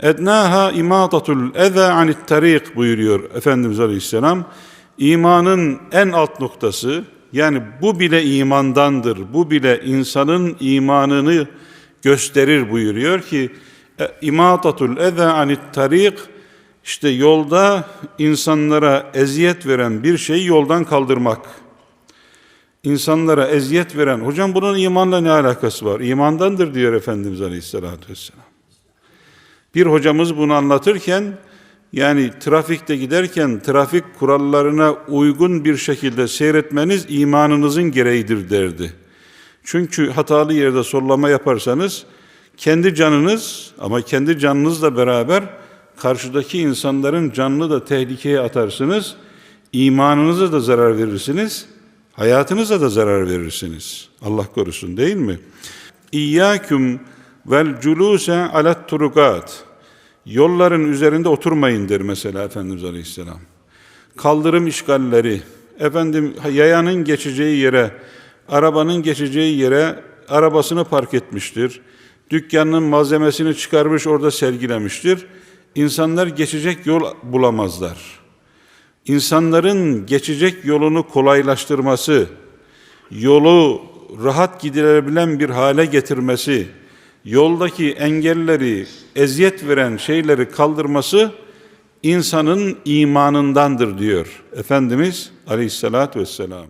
Ednaha imatatul eza anit tarik buyuruyor Efendimiz Aleyhisselam. İmanın en alt noktası yani bu bile imandandır. Bu bile insanın imanını gösterir buyuruyor ki e, imatatul eza anit tarik işte yolda insanlara eziyet veren bir şeyi yoldan kaldırmak. İnsanlara eziyet veren, hocam bunun imanla ne alakası var? İmandandır diyor Efendimiz Aleyhisselatü Vesselam. Bir hocamız bunu anlatırken, yani trafikte giderken trafik kurallarına uygun bir şekilde seyretmeniz imanınızın gereğidir derdi. Çünkü hatalı yerde sollama yaparsanız, kendi canınız ama kendi canınızla beraber karşıdaki insanların canını da tehlikeye atarsınız, imanınıza da zarar verirsiniz, hayatınıza da zarar verirsiniz. Allah korusun değil mi? İyyâküm vel culûse alet turukat. Yolların üzerinde oturmayın der mesela Efendimiz Aleyhisselam. Kaldırım işgalleri, efendim yayanın geçeceği yere, arabanın geçeceği yere arabasını park etmiştir. Dükkanının malzemesini çıkarmış orada sergilemiştir. İnsanlar geçecek yol bulamazlar. İnsanların geçecek yolunu kolaylaştırması, yolu rahat gidilebilen bir hale getirmesi, yoldaki engelleri, eziyet veren şeyleri kaldırması insanın imanındandır diyor Efendimiz Aleyhisselatü Vesselam.